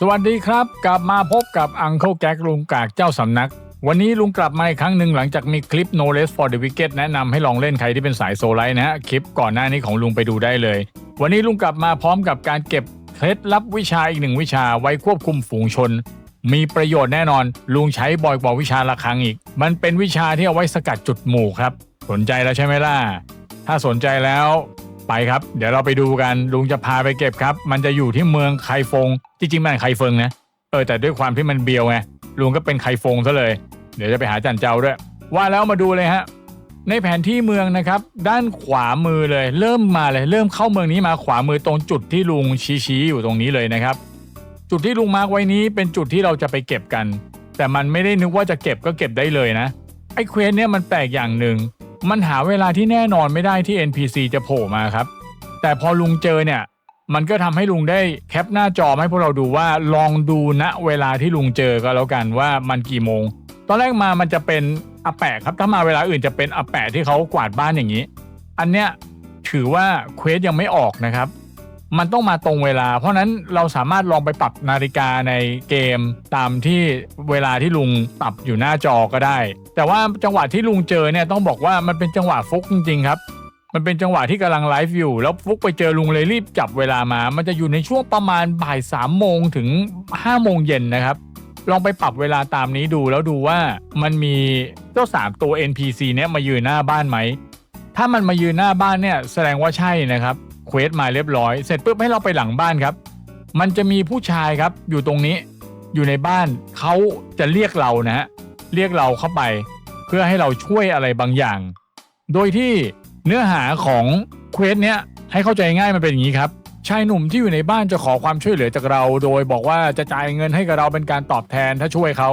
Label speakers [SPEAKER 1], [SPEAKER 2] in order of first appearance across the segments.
[SPEAKER 1] สวัสดีครับ กลับมาพบกับอังเคิลแก๊กลุงกากเจ้าสำนัก วันนี้ลุงกลับมาอีกครั้งหนึ่งหลังจากมีคลิป No Less for the Wicked แนะนำให้ลองเล่นใครที่เป็นสายโซลไลท์นะฮะ คลิปก่อนหน้านี้ของลุงไปดูได้เลย วันนี้ลุงกลับมาพร้อมกับการเก็บเคล็ดลับวิชาอีกหนึ่งวิชาไว้ควบคุมฝูงชน มีประโยชน์แน่นอน ลุงใช้บ่อยกว่าวิชาละครั้งอีก มันเป็นวิชาที่เอาไว้สกัดจุดหมู่ครับ สนใจแล้วใช่ไหมล่ะถ้าสนใจแล้ว ไปครับ เดี๋ยวเราไปดูกันลุงจะพาไปเก็บครับ มันจะอยู่ที่เมืองไคฟง จริงๆมันไคเฟิงนะเออแต่ด้วยความที่มันเบียวไงลุงก็เป็นไคฟงซะเลย เดี๋ยวจะไปหาจันเจ้าด้วย ว่าแล้วมาดูเลยฮะในแผนที่เมืองนะครับ ด้านขวามือเลย เริ่มมาเลย เริ่มเข้าเมืองนี้มาขวามือตรงจุดที่ลุงชี้ๆอยู่ตรงนี้เลยนะครับ จุดที่ลุงมาร์กไว้นี้เป็นจุดที่เราจะไปเก็บกัน แต่มันไม่ได้นึกว่าจะเก็บก็เก็บได้เลยนะไอ้เควสเนี่ยมันแปลกอย่างหนึ่ง มันหาเวลาที่แน่นอนไม่ได้ที่ NPC จะโผล่มาครับ แต่พอลุงเจอเนี่ย มันก็ทำให้ลุงได้แคปหน้าจอให้พวกเราดูว่าลองดูณเวลาที่ลุงเจอก็แล้วกันว่ามันกี่โมง ตอนแรกมามันจะเป็นอาแปะครับถ้ามาเวลาอื่นจะเป็นอาแปะที่เขากวาดบ้านอย่างนี้ อันเนี้ยถือว่าเควสยังไม่ออกนะครับ มันต้องมาตรงเวลา เพราะนั้นเราสามารถลองไปปรับนาฬิกาในเกมตามที่เวลาที่ลุงปรับอยู่หน้าจอก็ได้ แต่ว่าจังหวะที่ลุงเจอเนี่ยต้องบอกว่ามันเป็นจังหวะฟุกจริงๆครับมันเป็นจังหวะที่กำลังไลฟ์อยู่ แล้วฟุกไปเจอลุงเลยรีบจับเวลามา มันจะอยู่ในช่วงประมาณบ่ายสามโมงถึงห้าโมงเย็นนะครับ ลองไปปรับเวลาตามนี้ดูแล้วดูว่ามันมีเจ้าสามตัว NPC เนี่ยมายืนหน้าบ้านไหม ถ้ามันมายืนหน้าบ้านเนี่ยแสดงว่าใช่นะครับ เควสมาเรียบร้อย เสร็จปุ๊บให้เราไปหลังบ้านครับ มันจะมีผู้ชายครับ อยู่ตรงนี้ อยู่ในบ้านเขาจะเรียกเรานะฮะเรียกเราเข้าไป เพื่อให้เราช่วยอะไรบางอย่าง โดยที่เนื้อหาของเควสเนี้ยให้เข้าใจง่ายมันเป็นอย่างนี้ครับชายหนุ่มที่อยู่ในบ้านจะขอความช่วยเหลือจากเรา โดยบอกว่าจะจ่ายเงินให้กับเราเป็นการตอบแทนถ้าช่วยเขา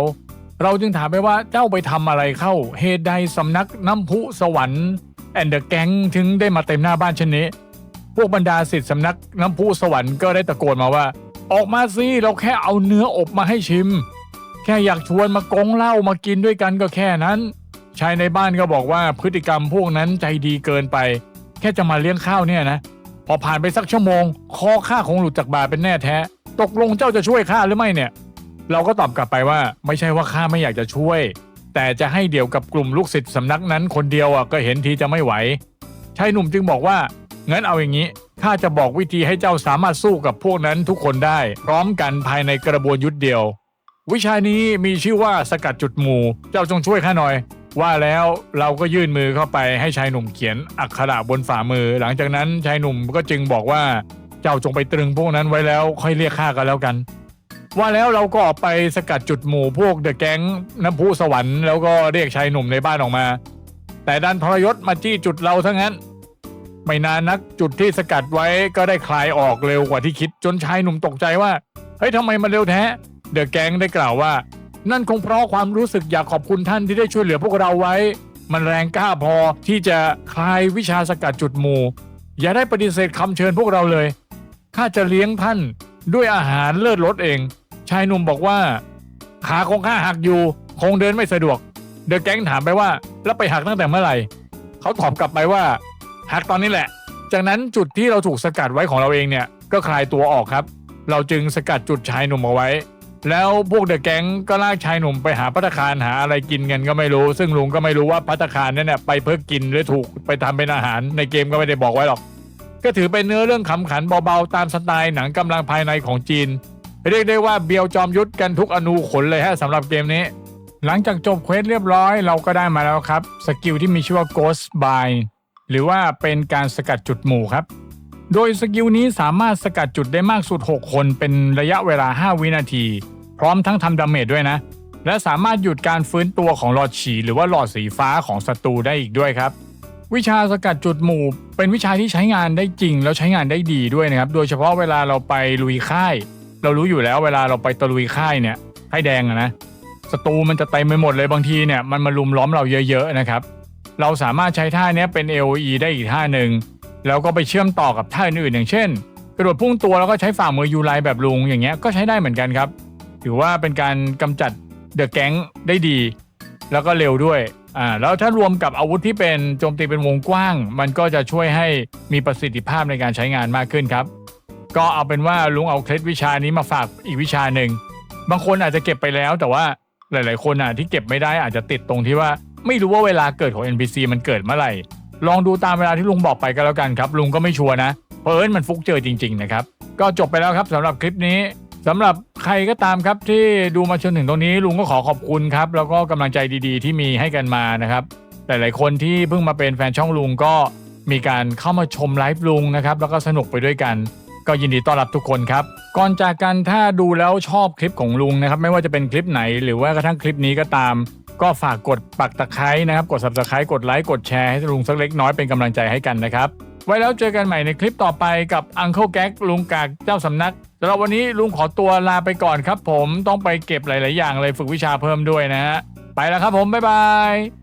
[SPEAKER 1] เราจึงถามไปว่าเจ้าไปทำอะไรเข้าเหตุใดสำนักน้ำพุสวรรค์แอนเดอะแก๊งถึงได้มาเต็มหน้าบ้านเช่นนี้ พวกบรรดาศิษย์สำนักน้ำพุสวรรค์ก็ได้ตะโกนมาว่า ออกมาสิเราแค่เอาเนื้ออบมาให้ชิม แค่อยากชวนมากงเหล้ามากินด้วยกันก็แค่นั้น ชายในบ้านก็บอกว่าพฤติกรรมพวกนั้นใจดีเกินไป แค่จะมาเลี้ยงข้าวเนี่ยนะ พอผ่านไปสักชั่วโมง คอข้าคงหลุดจากบาเป็นแน่แท้ ตกลงเจ้าจะช่วยข้าหรือไม่เนี่ย เราก็ตอบกลับไปว่า ไม่ใช่ว่าข้าไม่อยากจะช่วย แต่จะให้เดี่ยวกับกลุ่มลูกศิษย์สำนักนั้นคนเดียวอะก็เห็นทีจะไม่ไหวชายหนุ่มจึงบอกว่า งั้นเอาอย่างนี้ข้าจะบอกวิธีให้เจ้าสามารถสู้กับพวกนั้นทุกคนได้ พร้อมกันภายในกระบวนยุทธเดียว วิชานี้มีชื่อว่าสกัดจุดหมู่ เจ้าจงช่วยข้าหน่อย ว่าแล้วเราก็ยื่นมือเข้าไปให้ชายหนุ่มเขียนอักขระบนฝ่ามือ หลังจากนั้นชายหนุ่มก็จึงบอกว่าเจ้าจงไปตรึงพวกนั้นไว้แล้วค่อยเรียกข้ากันแล้วกัน ว่าแล้วเราก็ออกไปสกัดจุดหมู่พวกเดอะแก๊งน้ำพุสวรรค์แล้วก็เรียกชายหนุ่มในบ้านออกมา แต่ดันทรยศมาจี้จุดเราทั้งนั้น ไม่นานนักจุดที่สกัดไว้ก็ได้คลายออกเร็วกว่าที่คิดจนชายหนุ่มตกใจว่าเฮ้ยทำไมมันเร็วแท้เดอะแก๊งได้กล่าวว่า นั่นคงเพราะความรู้สึกอยากขอบคุณท่านที่ได้ช่วยเหลือพวกเราไว้ มันแรงกล้าพอที่จะคลายวิชาสกัดจุดหมู่ อย่าได้ปฏิเสธคำเชิญพวกเราเลยข้าจะเลี้ยงท่านด้วยอาหารเลิศรสเอง ชายหนุ่มบอกว่า ขาของข้าหักอยู่ คงเดินไม่สะดวก เดอะแก๊งถามไปว่า แล้วไปหักตั้งแต่เมื่อไหร่ เขาตอบกลับไปว่า หักตอนนี้แหละ จากนั้นจุดที่เราถูกสกัดไว้ของเราเองเนี่ยก็คลายตัวออกครับ เราจึงสกัดจุดชายหนุ่มเอาไว้ แล้วพวกเดอะแก๊งก็ลากชายหนุ่มไปหาพัตตาคารหาอะไรกินกันก็ไม่รู้ ซึ่งลุงก็ไม่รู้ว่าพัตคารนั้นเนี่ยไปเพื่อกินหรือถูกไปทำเป็นอาหารในเกมก็ไม่ได้บอกไว้หรอก ก็ถือเป็นเนื้อเรื่องขำขันเบาๆตามสไตล์หนังกำลังภายในของจีน เรียกได้ว่าเบียวจอมยุทธกันทุกอนูขนเลยฮะสำหรับเกมนี้หลังจากจบเควสเรียบร้อยเราก็ได้มาแล้วครับ สกิลที่มีชื่อว่า Ghost Bind หรือว่าเป็นการสกัดจุดหมู่ครับ โดยสกิลนี้สามารถสกัดจุดได้มากสุด 6 คนเป็นระยะเวลา 5 วินาที พร้อมทั้งทำดาเมจด้วยนะ และสามารถหยุดการฟื้นตัวของหลอดฉีหรือว่าหลอดสีฟ้าของศัตรูได้อีกด้วยครับ วิชาสกัดจุดหมู่ เป็นวิชาที่ใช้งานได้จริง แล้วใช้งานได้ดีด้วยนะครับ โดยเฉพาะเวลาเราไปลุยค่าย เรารู้อยู่แล้วเวลาเราไปตะลุยค่ายเนี่ยค่ายแดงนะศัตรูมันจะเต็มไปหมดเลยบางทีเนี่ยมันมาลุมล้อมเราเยอะ ๆนะครับ เราสามารถใช้ท่าเนี้ยเป็น AOE ได้อีกท่าหนึ่งแล้วก็ไปเชื่อมต่อกับท่าอื่นๆอย่างเช่นกระโดดพุ่งตัวแล้วก็ใช้ฝ่ามือยูไลแบบลุงอย่างเงี้ยก็ใช้ได้เหมือนกันครับ ถือว่าเป็นการกำจัดเดอะแก๊งได้ดี แล้วก็เร็วด้วยอ่าแล้วถ้ารวมกับอาวุธที่เป็นโจมตีเป็นวงกว้าง มันก็จะช่วยให้มีประสิทธิภาพในการใช้งานมากขึ้นครับ ก็เอาเป็นว่าลุงเอาเคล็ดวิชานี้มาฝากอีกวิชาหนึ่งบางคนอาจจะเก็บไปแล้ว แต่ว่าหลาย ๆ คนอะที่เก็บไม่ได้อาจจะติดตรงที่ว่า ไม่รู้ว่าเวลาเกิดของ NPC มันเกิดเมื่อไหร่ ลองดูตามเวลาที่ลุงบอกไปก็แล้วกันครับ ลุงก็ไม่ชัวร์นะ เพราะเอิญมันฟุกเจอจริง ๆ นะครับ ก็จบไปแล้วครับสำหรับคลิปนี้สำหรับใครก็ตามครับที่ดูมาจนถึงตรงนี้ลุงก็ขอขอบคุณครับ แล้วก็กำลังใจดีๆ ที่มีให้กันมานะครับหลายๆคนที่เพิ่งมาเป็นแฟนช่องลุงก็มีการเข้ามาชมไลฟ์ลุงนะครับแล้วก็สนุกไปด้วยกัน ก็ยินดีต้อนรับทุกคนครับก่อนจากกันถ้าดูแล้วชอบคลิปของลุงนะครับไม่ว่าจะเป็นคลิปไหนหรือว่ากระทั่งคลิปนี้ก็ตาม ก็ฝากกดปักตะไคร้นะครับ กด subscribe กดไลค์กดแชร์ให้ลุงสักเล็กน้อยเป็นกำลังใจให้กันนะครับ ไว้แล้วเจอกันใหม่ในคลิปต่อไปกับ Uncle g a g ลุงกากเจ้าสำนักสำหรับวันนี้ลุงขอตัวลาไปก่อนครับ ผมต้องไปเก็บหลาย ๆ อย่างเลยฝึกวิชาเพิ่มด้วยนะฮะไปแล้วครับผมบ๊ายบาย